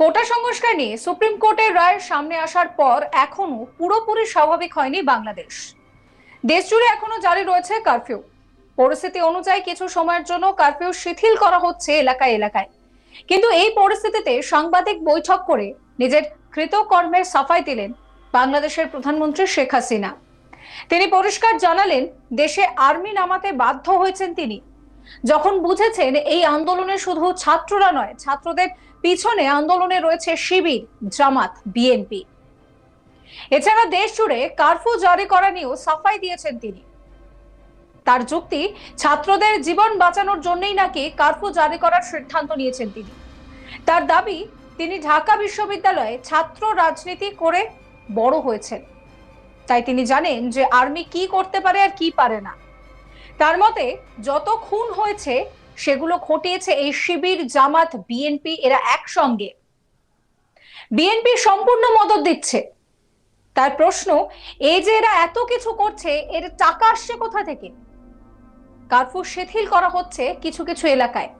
কোটা সংস্কার নিয়ে সুপ্রিম কোর্টের রায়ের সামনে আসার পর এখনও পুরোপুরি স্বাভাবিক হয়নি বাংলাদেশ। দেশ জুড়ে এখনও জারি রয়েছে কারফিউ। পরিস্থিতি অনুযায়ী কিছু সময়ের জন্য কারফিউ শিথিল করা হচ্ছে এলাকায় এলাকায়। কিন্তু এই পরিস্থিতিতে সাংবাদিক বৈঠক করে নিজের কৃতকর্মের সাফাই দিলেন বাংলাদেশের প্রধানমন্ত্রী শেখ হাসিনা। তিনি পরিষ্কার জানালেন, দেশে আর্মি নামাতে বাধ্য হয়েছেন তিনি। যখন বুঝেছেন এই আন্দোলনে শুধু ছাত্ররা নয়, ছাত্রদের পিছনে আন্দোলনে রয়েছে শিবির, জামাত, বিএনপি। এছাড়া দেশ জুড়ে কারফিউ জারি করা নিয়েও সাফাই দিয়েছেন তিনি। তার যুক্তি, ছাত্রদের জীবন বাঁচানোর জন্যই নাকি কারফিউ জারি করার সিদ্ধান্ত নিয়েছেন তিনি। তার দাবি, তিনি ঢাকা বিশ্ববিদ্যালয়ে ছাত্র রাজনীতি করে বড় হয়েছেন। তাই তিনি জানেন যে আর্মি কি করতে পারে আর কি পারে না। তার মতে, যত খুন হয়েছে সেগুলো ঘটিয়েছে এই শিবির, জামাত বিএনপি এরা একসঙ্গে। বিএনপি সম্পূর্ণ মদত দিচ্ছে। তার প্রশ্ন এই যে এরা এত কিছু করছে, এর টাকা আসছে কোথা থেকে? কারফিউ শিথিল করা হচ্ছে কিছু কিছু এলাকায়।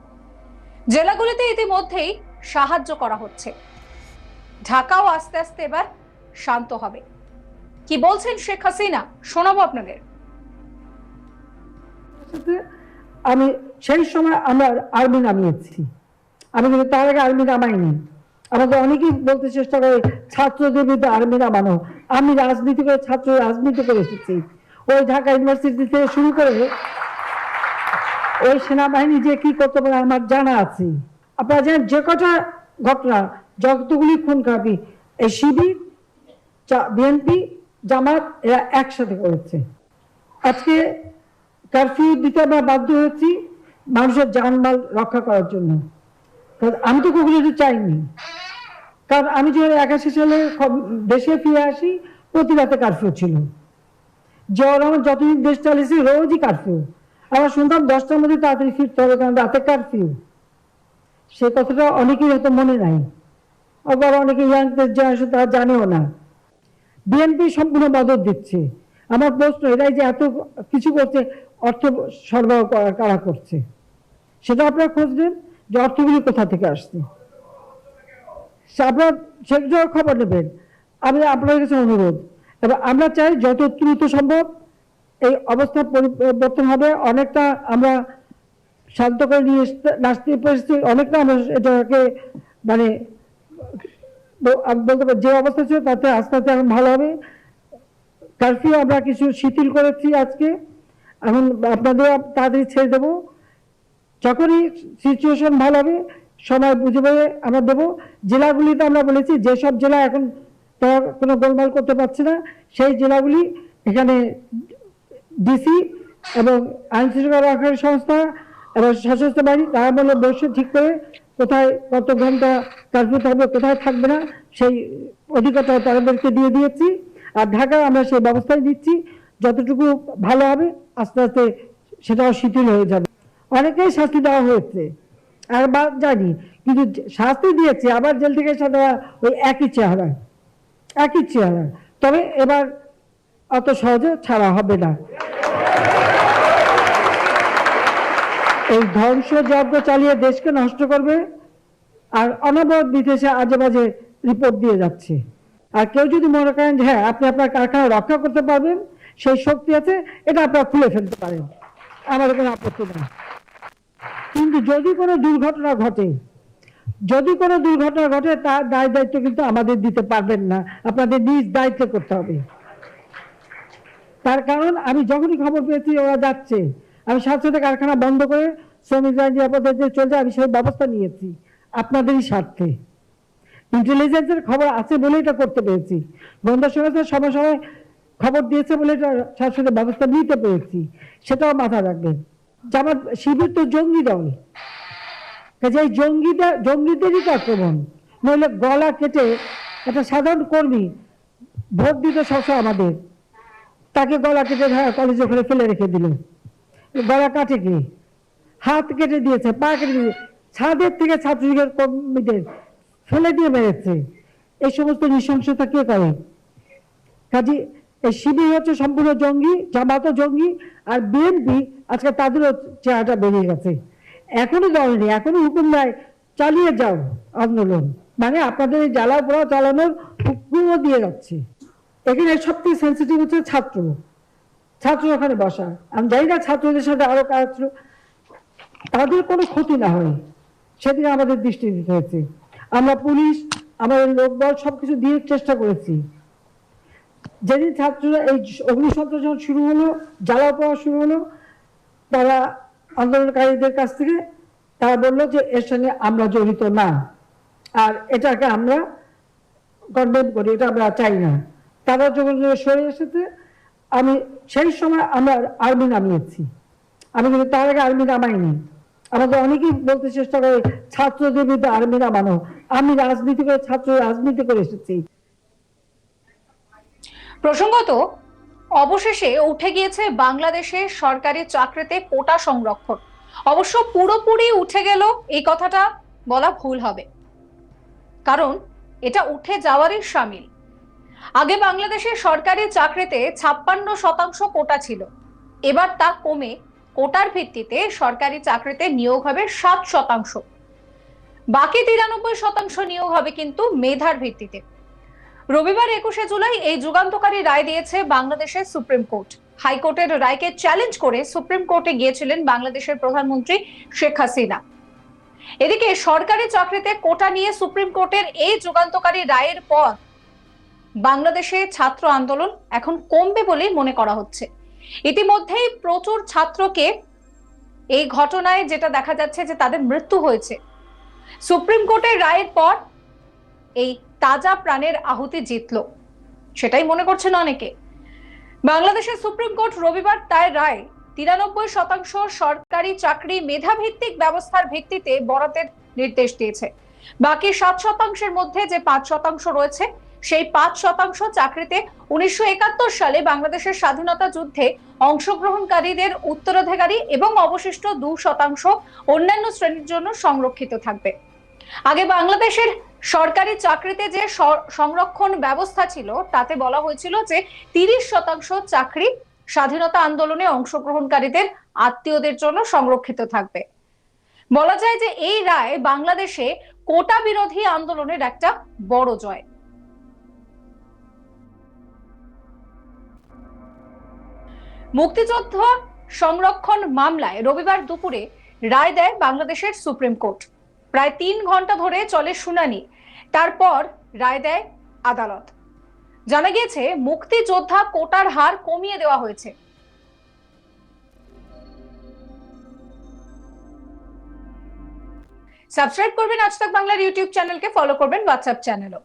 জেলাগুলিতে ইতিমধ্যেই সাহায্য করা হচ্ছে। ঢাকাও আস্তে আস্তে এবার শান্ত হবে। কি বলছেন শেখ হাসিনা? শোনাবো আপনাদের। সাথে আমি সেই সময় আমরা আর্মি নামিয়েছি। আমি কিন্তু তার আগে আর্মি নামাইনি। আমাকে অনেকেই বলতে চেষ্টা করে, ছাত্রদের বিরুদ্ধে আর্মি নামানো। আমি রাজনীতি করে, ছাত্র রাজনীতি করে এসেছি। ওই ঢাকা ইউনিভার্সিটি থেকে শুরু করে ওই সেনাবাহিনী যে কি করতে পারে আমার জানা আছে। আপনারা জানেন যে কটা ঘটনা, যতগুলি খুন খাবি এই শিবির বিএনপি, জামাত, এরা একসাথে করেছে। আজকে কারফিউ দিতে আমরা বাধ্য হয়েছি মানুষের জানমাল রক্ষা করার জন্য। আমি তো কখনো এটা চাইনি। কারণ আমি যখন একাশি সালে দেশে ফিরে আসি, প্রতি রাতে কারফিউ ছিল। জিয়াউর রহমান যতদিন দেশ চালিয়েছি, রোজই কারফিউ। আমরা শুনতাম দশটার মধ্যে তাড়াতাড়ি ফিরতে হবে, কারণ রাতে কারফিউ। সে কথাটা অনেকেই হয়তো মনে নাই। আবার অনেকে ইয়াংদের আসে তারা জানেও না। বিএনপি সম্পূর্ণ মদত দিচ্ছে। আমার প্রশ্ন এরাই যে এত কিছু করছে অর্থ সরবরাহ করা কারা করছে? সেটা আপনারা খুঁজবেন যে অর্থগুলি কোথা থেকে আসছে। আপনারা সেটা খবর নেবেন। আমি আপনার কাছে অনুরোধ, এবার আমরা চাই যত দ্রুত সম্ভব এই অবস্থা পরিবর্তন হবে। অনেকটা আমরা শান্ত করে নিয়ে আসতে পেরেছি। অনেকটা আমরা এটাকে মানে বলতে পারি যে অবস্থা ছিল তাতে আস্তে আস্তে এখন ভালো হবে। কারফিউ আমরা কিছু শিথিল করেছি আজকে। এখন আপনাদের তাড়াতাড়ি ছেড়ে দেবো। যখনই সিচুয়েশন ভালো হবে সময় বুঝে বুঝে আমরা দেবো। জেলাগুলিতে আমরা বলেছি, যেসব জেলা এখন তারা কোনো গোলমাল করতে পারছে না, সেই জেলাগুলি এখানে ডিসি এবং আইন শৃঙ্খলা রক্ষাকারী সংস্থা এবং সশস্ত্র বাহিনী, তারা বলে বসে ঠিক করে কোথায় কত ঘণ্টা কার্ফিউ থাকবে, কোথায় থাকবে না, সেই অধিকারটা তাদেরকে দিয়ে দিয়েছি। আর ঢাকায় আমরা সেই ব্যবস্থাই দিচ্ছি, যতটুকু ভালো হবে আস্তে আস্তে সেটাও শিথিল হয়ে যাবে। অনেকেই শাস্তি দেওয়া হয়েছে। আর বা জানি, কিন্তু শাস্তি দিয়েছে, আবার জেল থেকে দেওয়া ওই একই চেহারা একই চেহারা। তবে এবার অত সহজে ছাড়া হবে না। এই ধ্বংসযজ্ঞ চালিয়ে দেশকে নষ্ট করবে, আর অনবরত বিদেশে আজে বাজে রিপোর্ট দিয়ে যাচ্ছে। আর কেউ যদি মনে করেন যে হ্যাঁ আপনি আপনার কারখানা রক্ষা করতে পারবেন সেই শক্তি আছে, এটা আপনারা খুলে ফেলতে পারেন। আমাদের কোনো আপত্তি নেই। কিন্তু যদি কোনো দুর্ঘটনা ঘটে, যদি কোনো দুর্ঘটনা ঘটে তার দায় দায়িত্ব কিন্তু আমাদের দিতে পারবেন না। আপনাদের নিজ দায়িত্ব করতে হবে। তার কারণ, আমি যখনই খবর পেয়েছি, ওরা যাচ্ছে। আমি সাথে সাথে কারখানা বন্ধ করে শ্রমিকরা নিরাপদে যে চলছে, আমি সেই ব্যবস্থা নিয়েছি। আপনাদেরই স্বার্থে। ইন্টেলিজেন্সের খবর আছে বলে এটা করতে পেরেছি। গোয়েন্দা সংস্থা সময় সময় খবর দিয়েছে বলে এটা সাথে সাথে ব্যবস্থা নিতে পেরেছি, সেটাও মাথা রাখবেন। জামাত শিবির তো জঙ্গি দল। কাজে এই জঙ্গিটা জঙ্গিদেরই তো আক্রমণ। নইলে গলা কেটে একটা সাধারণ কর্মী ভোট দিতে সবসময় আমাদের। তাকে গলা কেটে ধরা কলেজে ওখানে ফেলে রেখে দিল। গলা কাটে কি? হাত কেটে দিয়েছে, পা কেটে দিয়েছে। ছাদের থেকে ছাত্রলীগের কর্মীদের ফেলে দিয়ে মেরেছে। এই সমস্ত নৃশংসতা কে করে? কাজে এই শিবির হচ্ছে সম্পূর্ণ জঙ্গি, জামাতও জঙ্গি, আর বিএনপি আজকে তাদেরও চেহারাটা বেরিয়ে গেছে। এখনও নেই, এখনও হুকুম দেয়, চালিয়ে যাও আন্দোলন। মানে আপনাদের এই জ্বালা পোড়া চালানোর পুরো দিয়ে যাচ্ছে। এখানে সবথেকে সেন্সিটিভ হচ্ছে ছাত্র। ছাত্র ওখানে বসা। আমি জানি না ছাত্রদের সাথে আরও কাজ। তাদের কোনো ক্ষতি না হয়। সেদিকে আমাদের দৃষ্টি দিতে হয়েছে। আমরা পুলিশ, আমাদের লোকবল সবকিছু দিয়ে চেষ্টা করেছি। যেদিন ছাত্ররা এই অগ্নিসন্ত্রাস যখন শুরু হলো, জ্বালা পাওয়া শুরু হলো, তারা আন্দোলনকারীদের কাছ থেকে, তারা বলল যে এর সঙ্গে আমরা জড়িত না। আর এটাকে আমরা কন্ডেম করি, এটা আমরা চাই না। তারা যখন সরে এসেছে, আমি সেই সময় আমরা আর্মি নামিয়েছি আমি কিন্তু তার আগে আর্মি নামাইনি। আমাদের অনেকেই বলতে চেষ্টা করে, ছাত্রদের বিরুদ্ধে আর্মি নামানো। আমি রাজনীতি করে, ছাত্র রাজনীতি করে এসেছি। প্রসঙ্গত, অবশেষে উঠে গিয়েছে বাংলাদেশে সরকারি চাকরিতে কোটা সংরক্ষণ। অবশ্য পুরোপুরি উঠে গেল, এই কথাটা বলা ভুল হবে। কারণ, এটা উঠে যাওয়ারই সামিল। আগে বাংলাদেশের সরকারি চাকরিতে ছাপ্পান্ন শতাংশ কোটা ছিল। এবার তা কমে, কোটার ভিত্তিতে সরকারি চাকরিতে নিয়োগ হবে সাত শতাংশ। বাকি তিরানব্বই শতাংশ নিয়োগ হবে কিন্তু মেধার ভিত্তিতে। রবিবার একুশে জুলাই এই যুগান্তকারী রায় দিয়েছে বাংলাদেশের সুপ্রিম কোর্ট। হাইকোর্টের রায়কে চ্যালেঞ্জ করে সুপ্রিম কোর্টে গিয়েছিলেন বাংলাদেশের প্রধানমন্ত্রী শেখ হাসিনা। এদিকে সরকারি চাকরিতে কোটা নিয়ে সুপ্রিম কোর্টের এই যুগান্তকারী রায়ের পর বাংলাদেশে ছাত্র আন্দোলন এখন কমবে বলেই মনে করা হচ্ছে। ইতিমধ্যেই প্রচুর ছাত্রকে এই ঘটনায় যেটা দেখা যাচ্ছে যে তাদের মৃত্যু হয়েছে। সুপ্রিম কোর্টের রায়ের পর এই তাজা প্রাণের আহুতি জিতলো। সেটাই মনে করছেন অনেকে। বাংলাদেশের সুপ্রিম কোর্ট রবিবার তার রায়, তিরানব্বই শতাংশ সরকারি চাকরি মেধাভিত্তিক ব্যবস্থার ভিত্তিতে বরাতের নির্দেশ দিয়েছে। বাকি সাত শতাংশের মধ্যে যে পাঁচ শতাংশ রয়েছে, সেই পাঁচ শতাংশ চাকরিতে উনিশশো একাত্তর সালে বাংলাদেশের স্বাধীনতা যুদ্ধে অংশগ্রহণকারীদের উত্তরাধিকারী এবং অবশিষ্ট দু শতাংশ অন্যান্য শ্রেণির জন্য সংরক্ষিত থাকবে। আগে বাংলাদেশের সরকারি চাকরিতে যে সংরক্ষণ ব্যবস্থা ছিল, তাতে বলা হয়েছিল যে তিরিশ শতাংশ চাকরি স্বাধীনতা আন্দোলনে অংশগ্রহণকারীদের আত্মীয়দের জন্য সংরক্ষিত থাকবে। বলা যায় যে এই রায় বাংলাদেশে কোটা বিরোধী আন্দোলনের একটা বড় জয়। মুক্তিযুদ্ধ সংরক্ষণ মামলায় রবিবার দুপুরে রায় দেয় বাংলাদেশের সুপ্রিম কোর্ট। প্রায় তিন ঘণ্টা ধরে চলে শুনানি, তারপর রায় দেয় আদালত। জানা গিয়েছে, মুক্তিযোদ্ধা কোটার হার কমিয়ে দেওয়া হয়েছে। সাবস্ক্রাইব করবেন আজ তক বাংলার ইউটিউব চ্যানেলকে, ফলো করবেন হোয়াটসঅ্যাপ চ্যানেলও।